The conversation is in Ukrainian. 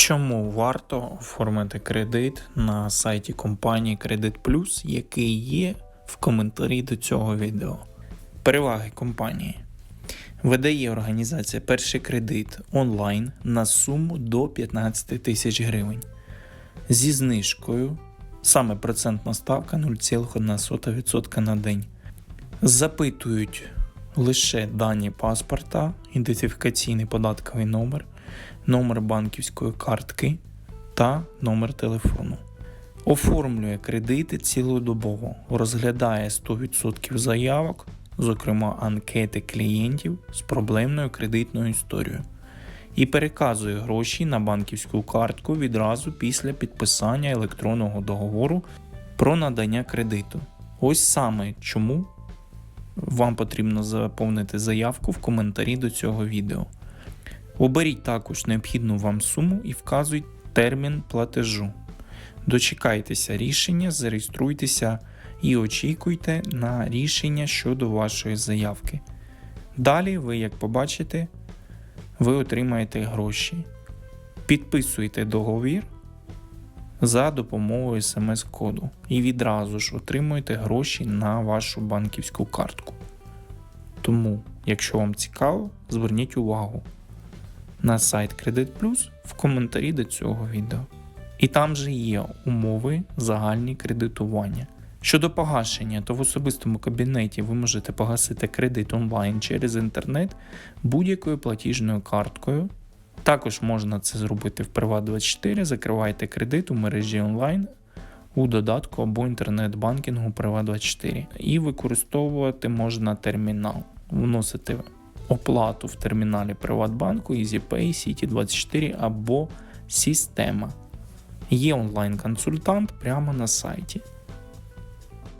Чому варто оформити кредит на сайті компанії Кредит Плюс, який є в коментарі до цього відео? Переваги компанії. Видає організація перший кредит онлайн на суму до 15 тисяч гривень зі знижкою, саме процентна ставка 0,1% на день. Запитують лише дані паспорта, ідентифікаційний податковий номер, номер банківської картки та номер телефону. Оформлює кредити цілодобово, розглядає 100% заявок, зокрема анкети клієнтів з проблемною кредитною історією, і переказує гроші на банківську картку відразу після підписання електронного договору про надання кредиту. Ось саме чому вам потрібно заповнити заявку в коментарі до цього відео. Оберіть також необхідну вам суму і вказуйте термін платежу. Дочекайтеся рішення, зареєструйтеся і очікуйте на рішення щодо вашої заявки. Далі ви, як побачите, ви отримаєте гроші. Підписуйте договір за допомогою смс-коду і відразу ж отримуєте гроші на вашу банківську картку. Тому, якщо вам цікаво, зверніть увагу на сайт Кредит Плюс в коментарі до цього відео. І там же є умови загальні кредитування. Щодо погашення, то в особистому кабінеті ви можете погасити кредит онлайн через інтернет будь-якою платіжною карткою. Також можна це зробити в Приват24, закривайте кредит у мережі онлайн у додатку або інтернет-банкінгу Приват24 і використовувати можна термінал, вносити оплату в терміналі Приватбанку, EasyPay, City24 або Система. Є онлайн-консультант прямо на сайті.